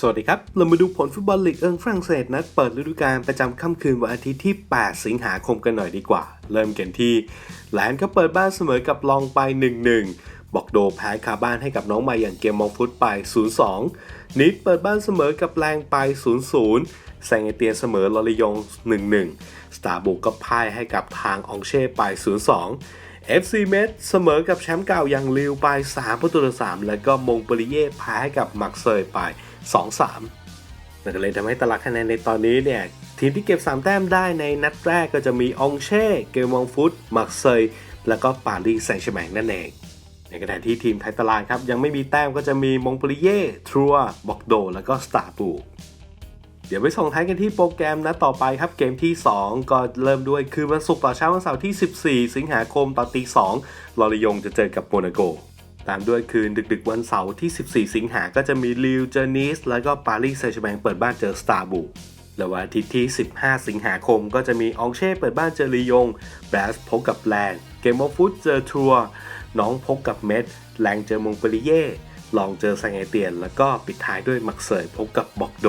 สวัสดีครับ เรามาดูผลฟุตบอลลีกเอิงฝรั่งเศสนัดเปิดฤดูกาลประจำค่ำคืนวันอาทิตย์ที่ 8 สิงหาคมกันหน่อยดีกว่า เริ่มกันที่แลนด์ก็เปิดบ้านเสมอกับลองไป 1-1 บอกโดแพ้คาบ้านให้กับน้องใหม่อย่างเกมมองฟุตไป 0-2 นิดเปิดบ้านเสมอกับแรงไป 0-0 แซงเอเตียนเสมอลอริยง 1-1 สตาร์บุกก็พ่ายให้กับทางองเช่ไป 0-2 FC เมดเสมอกับแชมป์เก่าอย่างลิวไป 3 ประตูต่อ3แล้วก็มงเปรีเย่แพ้ให้กับมักเซยไป 2-3นั่นก็เลยทำให้ตารางคะแนนในตอนนี้เนี่ย ทีมที่เก็บ 3 แต้มได้ในนัดแรกก็จะมีองเช่ เกมองฟุตมักเซย แล้วก็ปารีสแซงต์แชร์แมงนั่นเอง ในขณะที่ทีมไทยตารางครับ ยังไม่มีแต้มก็จะมีมงปรีเย่ทรัวบอกโด แล้วก็สตาร์บูเดี๋ยวไปส่งท้ายกันที่โปรแกรมนะต่อไปครับเกมที่ 2 ก็เริ่มด้วยคืนวันศุกร์ต่อเช้าวันเสาร์ที่ 14 สิงหาคมตอนตี2ลอริยงจะเจอกับโมนาโก ตามด้วยคืนดึก ๆ วันเสาร์ที่ 14 สิงหาก็จะมีลิวเจอร์นิสแล้วก็ปารีสแซงต์แชร์แมงเปิดบ้านเจอสตาร์บูและวันอาทิตย์ที่ 15 สิงหาคมก็จะมีองเช่เปิดบ้านเจอลียงแบสพบกับแลนเกมออฟฟุตเจอทัวร์น้องพบกับเมดแรงเจอมงเปรีเย่ลองเจอแซงเอเตียน แล้วก็ปิดท้ายด้วยมักเซยพบกับบอกโด